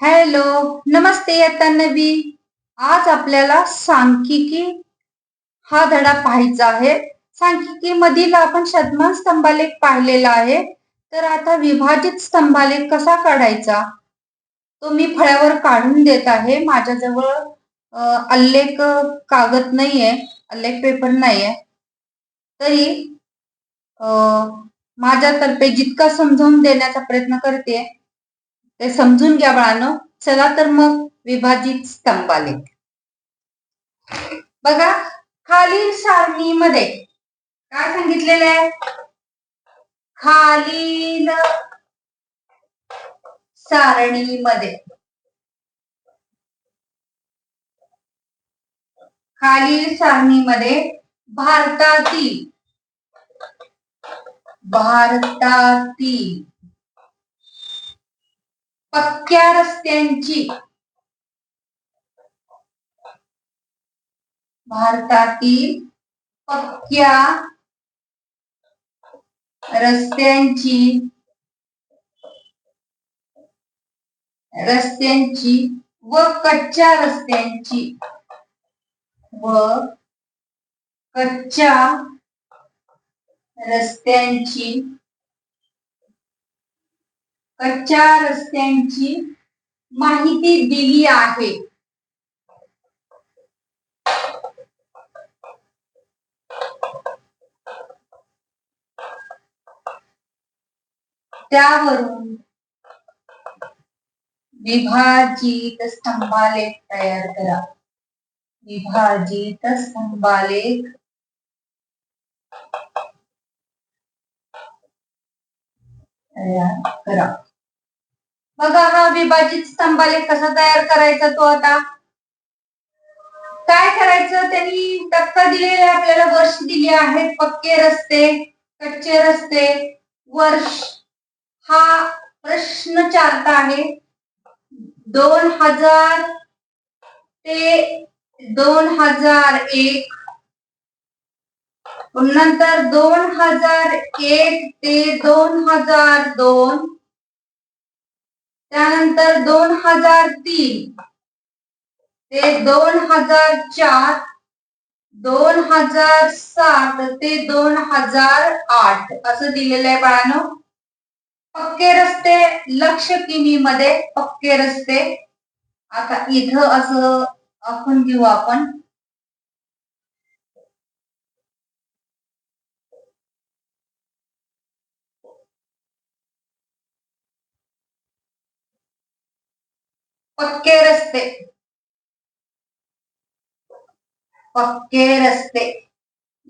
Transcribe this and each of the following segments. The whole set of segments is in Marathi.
हॅलो नमस्ते आता नवी. आज आपल्याला सांख्यिकी हा धडा पाहायचा आहे. सांख्यिकी मधील आपण शतमान स्तंभालेख पाहिलेला आहे. तर आता विभाजित स्तंभालेख कसा काढायचा? तो मी फळ्यावर काढून देत आहे. माझ्याजवळ अल्लेख कागद नाहीये अल्लेख पेपर नाहीये. तरी माझ्यातर्फे जितका समजावून देण्याचा प्रयत्न करते ते समजून घ्या बाळानो. चला तर मग विभाजित स्तंभालेख बघा खालील सारणीमध्ये काय सांगितलेलं आहे? खालील सारणीमध्ये. खालील सारणीमध्ये भारतातील भारतातील पक्क्या रस्त्यांची भारतातील पक्क्या रस्त्यांची रस्त्यांची व कच्च्या रस्त्यांची व कच्च्या रस्त्यांची कच्च्या रस्त्यांची माहिती दिली आहे. त्यावरून विभाजित स्तंभालेख तयार करा. विभाजित स्तंभालेख तयार करा. बघा हा विभाजित स्तंभालेख कसा तयार करायचा तो आता. काय करायचं? त्यांनी टक्का दिलेले आपल्याला वर्ष दिली आहेत. पक्के रस्ते कच्चे रस्ते वर्ष. हा प्रश्न चारता आहे. दोन हजार ते दोन हजार एक. नंतर दोन हजार एक ते दोन हजार दोन. त्यानंतर दोन हजार तीन ते दोन हजार चार दोन हजार सात ते दोन हजार आठ. असं दिलेलं आहे बाळानो. पक्के रस्ते लक्ष किमी मध्ये पक्के रस्ते. आता इथं असं आपण घेऊ आपण. पक्के रस्ते पक्के रस्ते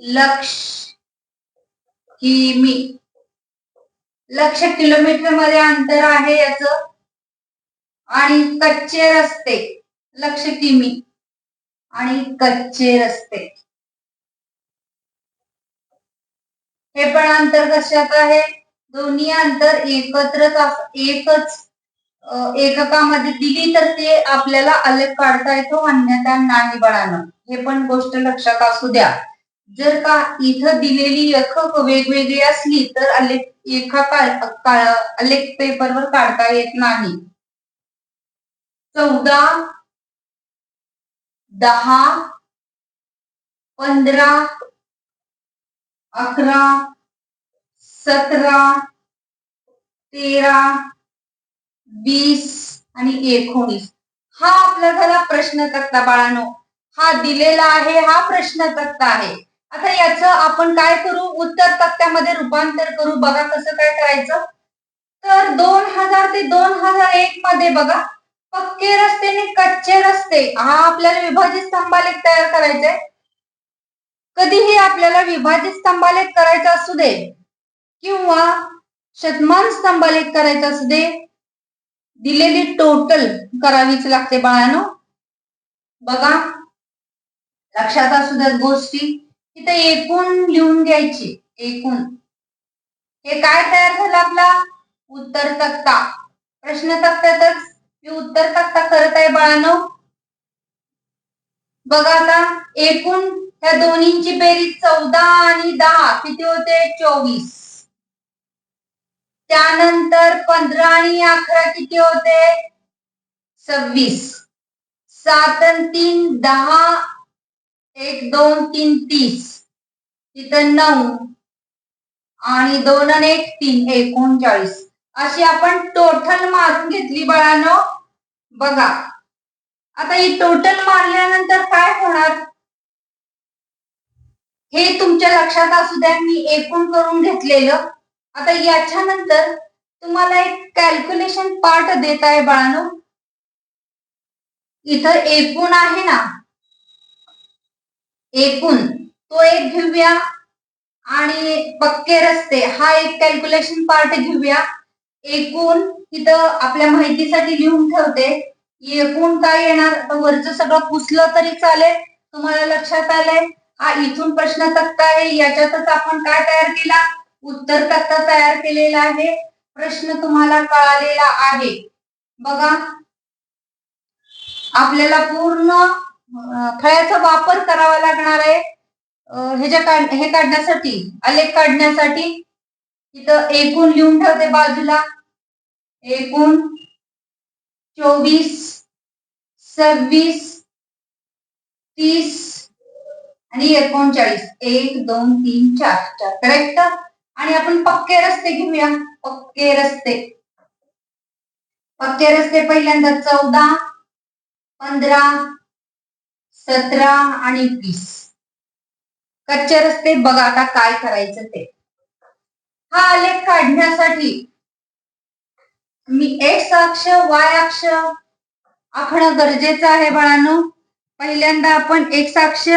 लक्ष किमी लक्ष किलोमीटरमध्ये अंतर आहे याच. आणि कच्चे रस्ते लक्ष किमी आणि कच्चे रस्ते. हे पण अंतर कशात आहे? दोन्ही अंतर एकत्रच एकच एककामध्ये दिली तर ते आपल्याला अलग काढता येतो अन्यथा नाही बाळानं. हे पण गोष्ट लक्षात असू द्या. जर का इथं दिलेली एकक वेगवेगळी असली तर अलेख एका का- अलेख पेपरवर काढता येत नाही. चौदा दहा पंधरा अकरा सतरा तेरा वीस आणि एकोणीस. हा आपला झाला प्रश्न तक्ता बाळानो. हा दिलेला आहे हा प्रश्न तक्ता आहे. आता याच आपण काय करू? उत्तर तक्त्यामध्ये रूपांतर करू. बघा कसं काय करायचं? तर दोन हजार ते दोन हजार एक मध्ये बघा. पक्के रस्ते आणि कच्चे रस्ते. हा आपल्याला विभाजित स्तंभालेख तयार करायचा आहे कधीही आपल्याला विभाजित स्तंभालेख करायचा असू दे किंवा शतमान स्तंभालेख करायचा असू दे दिलेली टोटल करावीच लागते बाळानो. बघा. लक्षात असू द्या गोष्टी. तिथे एकूण लिहून घ्यायची. एकूण. हे काय तयार झालं आपला? उत्तर तक्ता प्रश्न तक्त्यातच मी उत्तर तक्ता करत आहे बाळानो. बघा आता. एकूण ह्या दोन्हींची बेरीज चौदा आणि दहा. किती होते? चोवीस. त्यानंतर पंधरा आणि अकरा किती होते? सव्वीस. सात आणि तीन दहा. एक दोन तीन तीस. तिथं नऊ. आणि दोन आणि एक तीन एकोणचाळीस. अशी आपण टोटल मारून घेतली बाळानो. बघा. आता ही टोटल मारल्यानंतर काय होणार? हे तुमच्या लक्षात असू द्या मी एकूण करून घेतलेलं. आता याच्यानंतर तुम्हाला एक कॅल्क्युलेशन पार्ट देत आहे बाळानो. इथं एकूण आहे ना. एकूण. तो एक घेऊया. आणि पक्के रस्ते. हा एक कॅल्क्युलेशन पार्ट घेऊया. एकूण इथं आपल्या माहितीसाठी लिहून ठेवते. एकूण काय येणार? वरचं सगळं पुसलं तरी चालेल. तुम्हाला लक्षात आलंय? हा इथून प्रश्न तक्ता आहे. याच्यातच आपण काय तयार केला? उत्तर तक्ता तयार केलेला आहे? प्रश्न तुम्हाला कळालेला आहे. बघा. आपल्याला पूर्ण फळ्याचा वापर करावा लागणार आहे. ह्याच्या काढ हे काढण्यासाठी आलेख काढण्यासाठी इथं एकूण लिहून ठेवते बाजूला. एकूण चोवीस सव्वीस तीस आणि एकोणचाळीस. एक दोन तीन चार. चार. करेक्ट आणि आपण पक्के रस्ते घेऊया. पक्के रस्ते. पक्के रस्ते पहिल्यांदा चौदा पंधरा सतरा आणि वीस. कच्चे रस्ते बघा आता काय करायचं ते. हा आलेख काढण्यासाठी मी एक्स अक्ष वाय अक्ष आखणं गरजेचं आहे बाळांनो. पहिल्यांदा आपण एक्स अक्ष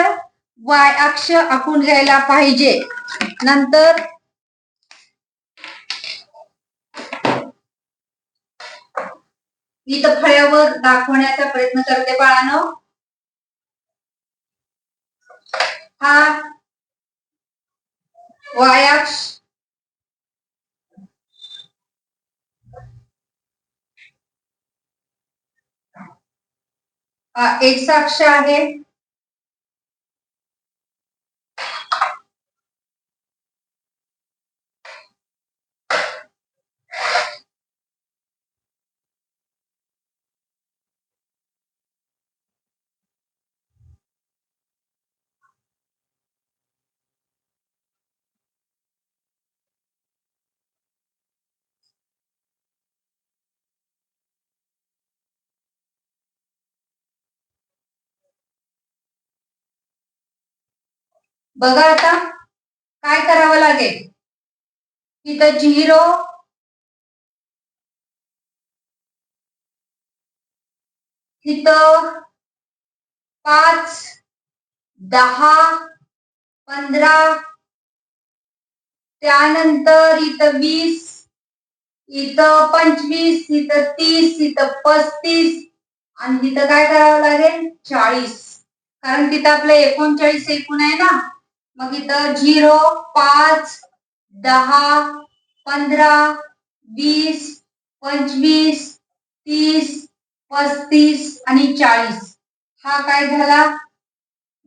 वाय अक्ष आखून घ्यायला पाहिजे. नंतर इथं फळ्यावर दाखवण्याचा प्रयत्न करते बाळानं. हा. वायाक्ष. एक एक्स अक्ष आहे. बघा आता काय करावं लागेल. तिथं झिरो. तिथं पाच दहा पंधरा. त्यानंतर इथं वीस इथं पंचवीस इथं तीस इथं पस्तीस आणि तिथं काय करावं लागेल? चाळीस. कारण तिथं आपलं एकोणचाळीस एकूण आहे ना? मग इथं झिरो पाच दहा पंधरा वीस पंचवीस तीस पस्तीस आणि चाळीस. हा काय झाला?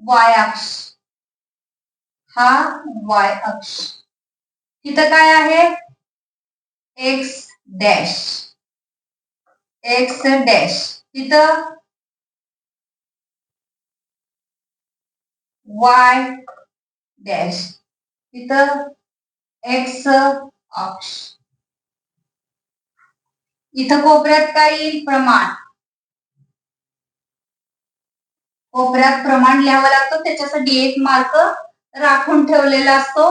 वाय अक्ष. हा वाय अक्ष. तिथं काय आहे? X dash. X dash. तिथं वाय डॅश. तिथं एक्स अक्ष. इथं कोपऱ्यात काय येईल? प्रमाण. कोपऱ्यात प्रमाण लिहावं लागतं. त्याच्यासाठी एक मार्क राखून ठेवलेला असतो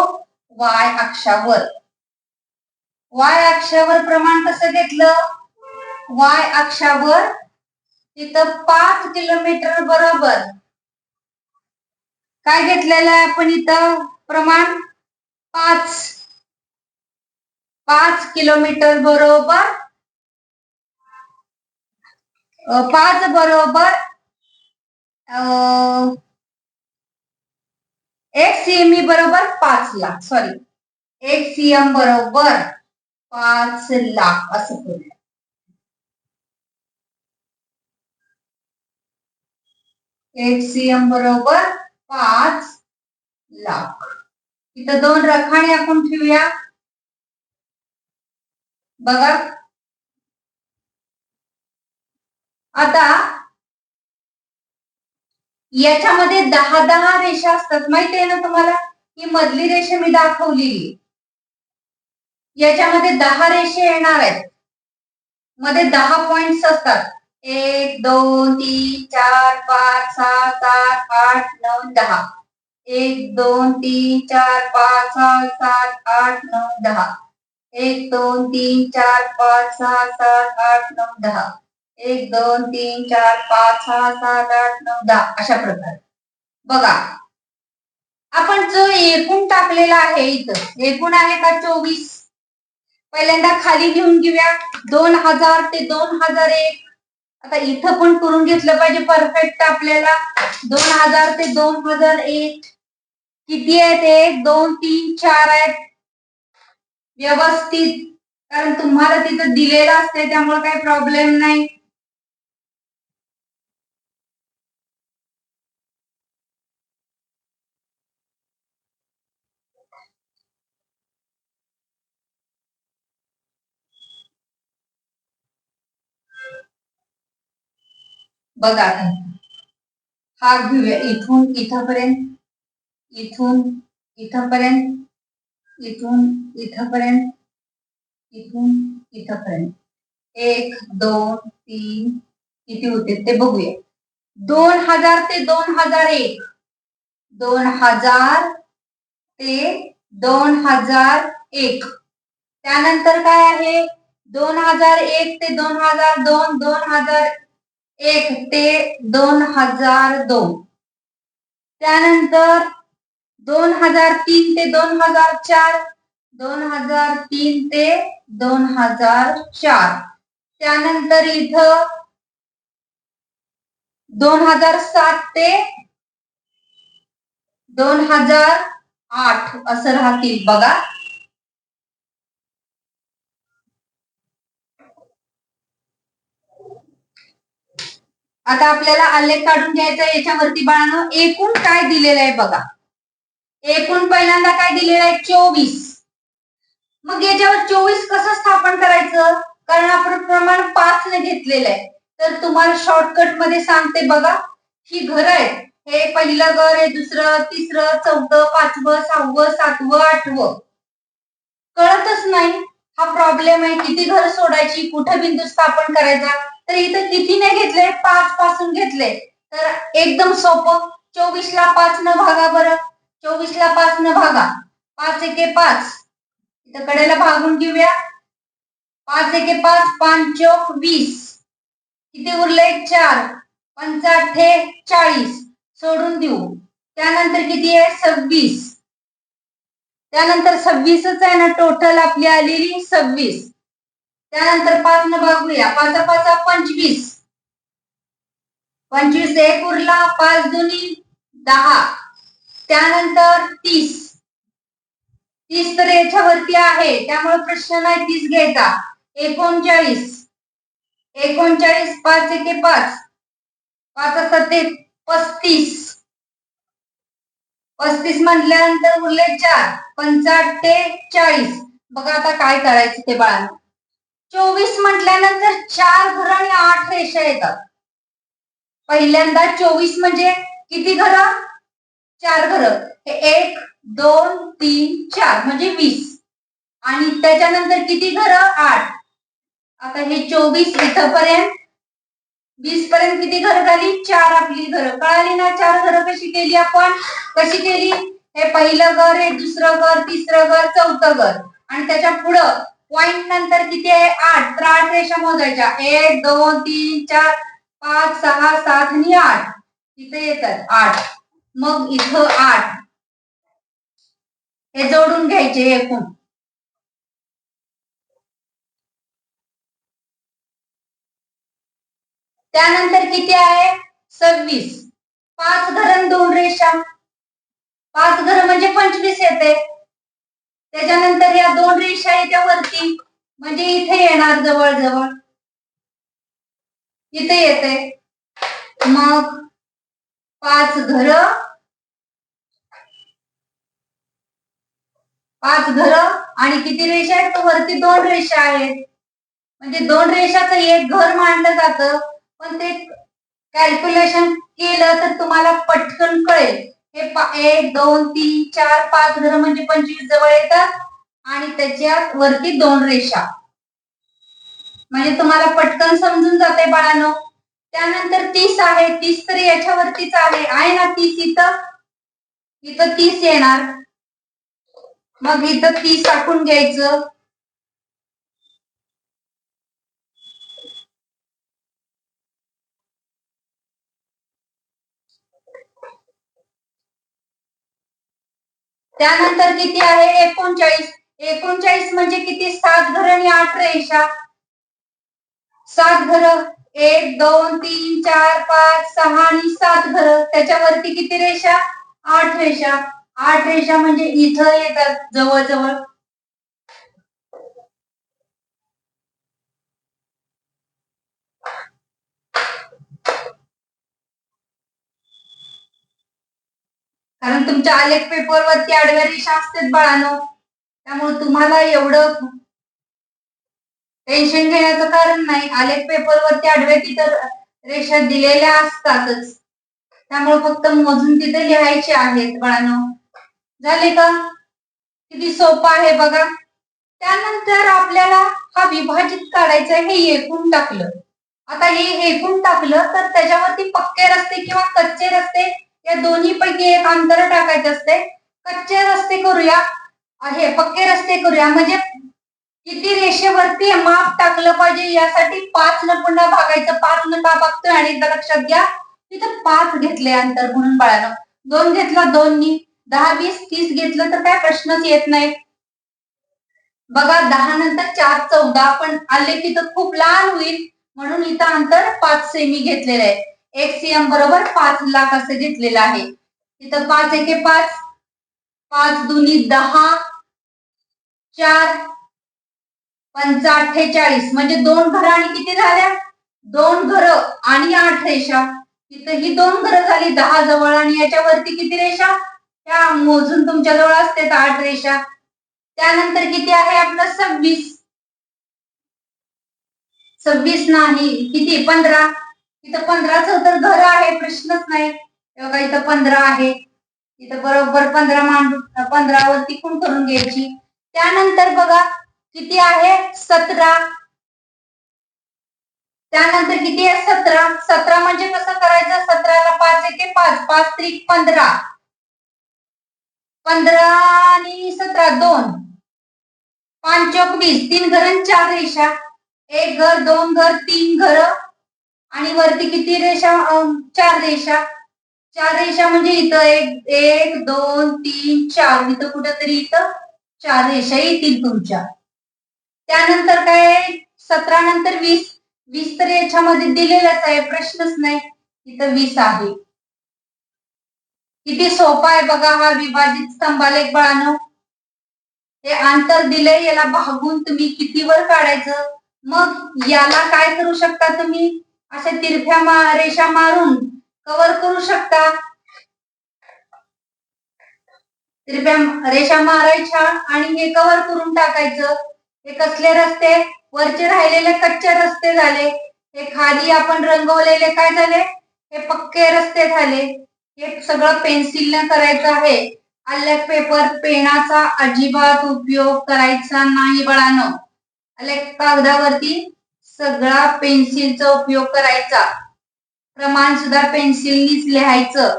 वाय अक्षावर. वाय अक्षावर प्रमाण कसं घेतलं? वाय अक्षावर तिथं पाच किलोमीटर बरोबर काय घेतलेलं आहे आपण इथं? प्रमाण? पाच. पाच किलोमीटर बरोबर. पाच बरोबर. एक सीएमई बरोबर पाच लाख. सॉरी एक सीएम बरोबर पाच लाख. असं करूया. एक सीएम बरोबर पाच लाख. इथं दोन रखाणे आपण ठेवूया. बघा. आता याच्यामध्ये दहा दहा रेषा असतात. माहिती आहे ना तुम्हाला? ही मधली रेषा मी दाखवली याच्यामध्ये दहा रेषे येणार आहेत. मध्ये दहा पॉइंट्स असतात. एक दोन तीन चार पाच सहा सात आठ नऊ दहा. एक दोन तीन चार पाच सहा सात आठ नऊ दहा. एक दोन तीन चार पाच सहा सात आठ नऊ दहा. एक दोन तीन चार पाच सहा सात आठ नऊ दहा. अशा प्रकारे. बघा. आपण जो एकूण टाकलेला आहे इथं एकूण आहे का चोवीस? पहिल्यांदा खाली घेऊन घेऊया. दोन हजार ते दोन हजार एक. आता इथं पण करून घेतलं पाहिजे परफेक्ट आपल्याला. दोन हजार ते दोन हजार एक. किती आहेत एक दोन तीन चार आहेत. व्यवस्थित. कारण तुम्हाला तिथं दिलेलं असते त्यामुळे काही प्रॉब्लेम नाही. बघा हा घेऊया. इथून इथपर्यंत इथून इथपर्यंत इथून इथपर्यंत इथून इथपर्यंत. एक दोन तीन किती होते? ते बघूया. दोन हजार ते दोन हजार एक. दोन हजार ते दोन हजार एक. त्यानंतर काय आहे? दोन हजार एक ते दोन हजार दोन दोन हजार एक ते दोन हजार दोन. त्यानंतर दोन हजार तीन ते दोन हजार चार दोन हजार तीन ते दोन हजार चार. त्यानंतर इथं दोन हजार सात ते दोन हजार आठ असं राहतील बघा. आता आपल्याला आलेख काढून घ्यायचा याच्यावरती बाळानं एकूण काय दिलेलं आहे बघा. एकूण पहिल्यांदा काय दिलेलं आहे? चोवीस. मग याच्यावर चोवीस कसं स्थापन करायचं? कारण आपण प्रमाण पाच ने घेतलेलं आहे. तर तुम्हाला शॉर्टकटमध्ये सांगते बघा. ही घर आहेत. हे पहिलं घर हे दुसरं तिसरं चौथं पाचवं सहावं सातवं आठवं. कळतच नाही हा प्रॉब्लेम आहे. किती घर सोडायची? कुठं बिंदू स्थापन करायचा? तर इथं किती नाही घेतले? पाच पासून घेतले. तर एकदम सोपं. चोवीस ला पाच न भागा बरं. चोवीस ला पाच न भागा. पाच एके पाच. इथं कडेला भागून घेऊया. पाच एके पाच पाच चोक वीस. किती उरले? चार. पंचाठे चाळीस. सोडून देऊ. त्यानंतर किती आहे? सव्वीस. त्यानंतर सव्वीसच आहे ना? टोटल आपली आलेली सव्वीस. त्यानंतर पाच न भागूया. पाच पाच पंचवीस. पंचवीस एक उरला पाच दोन्ही दहा. त्यानंतर तीस. तीस तर याच्यावरती आहे. त्यामुळे प्रश्न नाही तीस घ्यायचा. एकोणचाळीस. एकोणचाळीस पाच एके पाच. पाच ते पस्तीस. पस्तीस म्हटल्यानंतर उरले चार. पंचाहत्ते चाळीस. बघा आता काय करायचं ते बाळांना. चोवीस म्हटल्यानंतर चार घर आणि आठ रेषा येतात. पहिल्यांदा चोवीस म्हणजे किती घर? चार घर. हे एक दोन तीन चार म्हणजे वीस. आणि त्याच्यानंतर किती घर? आठ. आता हे चोवीस इथपर्यंत वीस पर्यंत किती घर झाली? चार आपली घर. कळाली ना चार घर कशी केली आपण? कशी केली? हे पहिलं घर हे दुसरं घर तिसरं घर चौथं घर. आणि त्याच्या पुढं पॉइंट नंतर किती आहे? आठ. तर आठ रेषा मोजायच्या. एक दोन तीन चार पाच सहा सात आणि आठ. इथे येतात. आठ. मग इथं आठ. हे जोडून घ्यायचे एकूण. त्यानंतर किती आहे? सव्वीस. पाच घर दोन रेषा. पाच घर म्हणजे पंचवीस येते. त्याच्यानंतर या दोन रेषा येत्या वरती. म्हणजे इथे येणार जवळ जवळ इथे येते. मग पाच घर. पाच घर आणि किती रेषा आहेत? वरती दोन रेषा आहेत. म्हणजे दोन रेषाचं एक घर मांडलं जातं. पण ते कॅल्क्युलेशन केलं तर तुम्हाला पटकन कळेल. हे एक दोन तीन चार पाच घर म्हणजे पंचवीस जवळ येतात. आणि त्याच्यात वरती दोन रेषा. म्हणजे तुम्हाला पटकन समजून जाते बाळानो. त्यानंतर तीस आहे. तीस तर याच्यावरतीच आहे. आहे ना तीस इथं? इथं तीस येणार. मग इथं तीस टाकून घ्यायचं. त्यानंतर किती आहे? एकोणचाळीस. एकोणचाळीस म्हणजे किती? सात घर आणि आठ रेषा. सात घर. एक दोन तीन चार पाच सहा आणि सात घर. त्याच्यावरती किती रेषा? आठ रेषा. आठ रेषा म्हणजे इथं येतात जवळजवळ. कारण तुमच्या आलेख पेपर वरती आडव्या रेषा असतात बाळानो. त्यामुळे तुम्हाला एवढं टेन्शन घेण्याचं कारण नाही. आलेख पेपर वरती आडव्या तिथं रेषा दिलेल्या असतातच. त्यामुळे फक्त मोजून तिथे लिहायचे आहेत बाळानो. झाले का? किती सोपं आहे बघा. त्यानंतर आपल्याला हा विभाजित काढायचा हे एकूण टाकलं. आता हे एकूण टाकलं तर त्याच्यावरती पक्के रस्ते किंवा कच्चे रस्ते या दोन्ही पैकी एक अंतर टाकायचे असते कच्चे रस्ते करूया. हे पक्के रस्ते करूया. म्हणजे किती रेषेवरती माप टाकलं पाहिजे यासाठी पाच न पुन्हा भागायचं. पाच न का बघतोय आणि एकदा लक्षात घ्या. तिथं पाच घेतले अंतर म्हणून बाळानं. दोन घेतला दोननी दहा वीस तीस घेतलं तर काय प्रश्नच येत नाही. बघा दहा नंतर चार चौदा. पण आले की तर खूप लहान होईल. म्हणून इथं अंतर पाच सेमी घेतलेलं आहे. एक सीएम बरोबर पाच लाख असं घेतलेलं आहे. तिथं पाच एके पाच पाच दुनी दहा चार पंचा अठ्ठेचाळीस म्हणजे दोन घर आणि किती झाल्या? दोन घर आणि आठ रेषा. तिथं ही दोन घरं झाली दहा जवळ आणि याच्यावरती किती रेषा? त्या मोजून तुमच्या जवळ असते आठ रेषा. त्यानंतर किती आहे आपलं? सव्वीस. सव्वीस नाही किती? पंधरा. इथं पंधराचं तर घर आहे प्रश्नच नाही. बघा इथं पंधरा आहे. इथं बरोबर पंधरा मांडून पंधरावरती खूण करून घ्यायची? त्यानंतर बघा किती आहे? सतरा. त्यानंतर किती आहे? सतरा. सतरा म्हणजे कसं करायचं? सतराला पाच एके पाच. पाच त्रिक पंधरा. पंधरा आणि सतरा दोन. पाच चौक वीस. तीन घर चार रेषा. एक घर दोन घर तीन घर. आणि वरती किती रेषा? चार रेषा. चार रेषा म्हणजे इथं एक एक दोन तीन चार. इथं कुठंतरी इथं चार रेषा येतील तुमच्या. त्यानंतर काय सतरा नंतर वीस. वीस तर याच्यामध्ये दिलेलाच आहे. प्रश्नच नाही. इथं वीस आहे. किती सोपा आहे बघा हा विभाजित स्तंभालेख बाळानो. हे अंतर दिलंय याला भागून तुम्ही किती वर काढायचं? मग याला काय करू शकता तुम्ही? अशा तिरफ्या मा रेषा मारून कव्हर करू शकता. तिरप्या रेषा मारायच्या आणि हे कव्हर करून टाकायचं. हे कसले रस्ते? वरचे राहिलेले कच्चे रस्ते झाले. हे खाली आपण रंगवलेले काय झाले? हे पक्के रस्ते झाले. हे सगळं पेन्सिलनं करायचं आहे. आलेख पेपर पेनाचा अजिबात उपयोग करायचा नाही बळानं. आलेख कागदावरती सगळा पेन्सिलचा उपयोग करायचा. प्रमाण सुद्धा पेन्सिलनीच लिहायचं.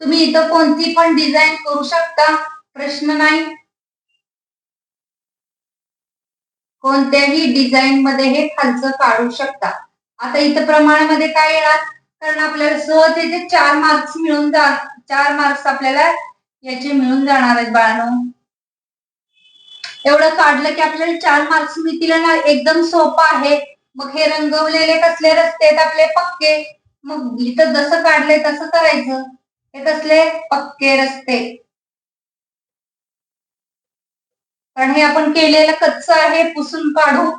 तुम्ही इथं कोणती पण डिझाईन करू शकता. प्रश्न नाही. कोणत्याही डिझाईन मध्ये हे खालचं काढू शकता. आता इथं प्रमाणामध्ये काय येणार? कारण आपल्याला सहज इथे चार मार्क्स मिळून जा चार मार्क्स आपल्याला याचे मिळून जाणार आहेत बाळानो. एवढं काढलं की आपल्याला चार मार्क्स मिळतील ना एकदम सोपं आहे. मग हे रंगवलेले कसले रस्ते आहेत आपले? पक्के. मग इथं जसं काढले तसं करायचं. हे कसले? पक्के रस्ते. कारण हे आपण केलेलं कच्च आहे पुसून काढू.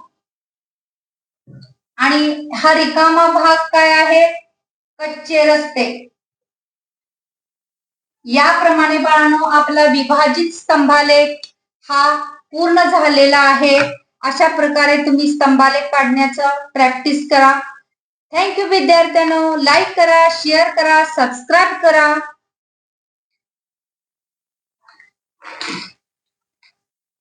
आणि हा रिकामा भाग काय आहे? कच्चे रस्ते. याप्रमाणे बाळांनो आपला विभाजित स्तंभालेख हा पूर्ण झालेला आहे. अशा प्रकारे तुम्ही स्तंभालेख काढण्याचं प्रॅक्टिस करा. थँक्यू विद्यार्थ्यांनो. लाईक करा शेअर करा सबस्क्राईब करा.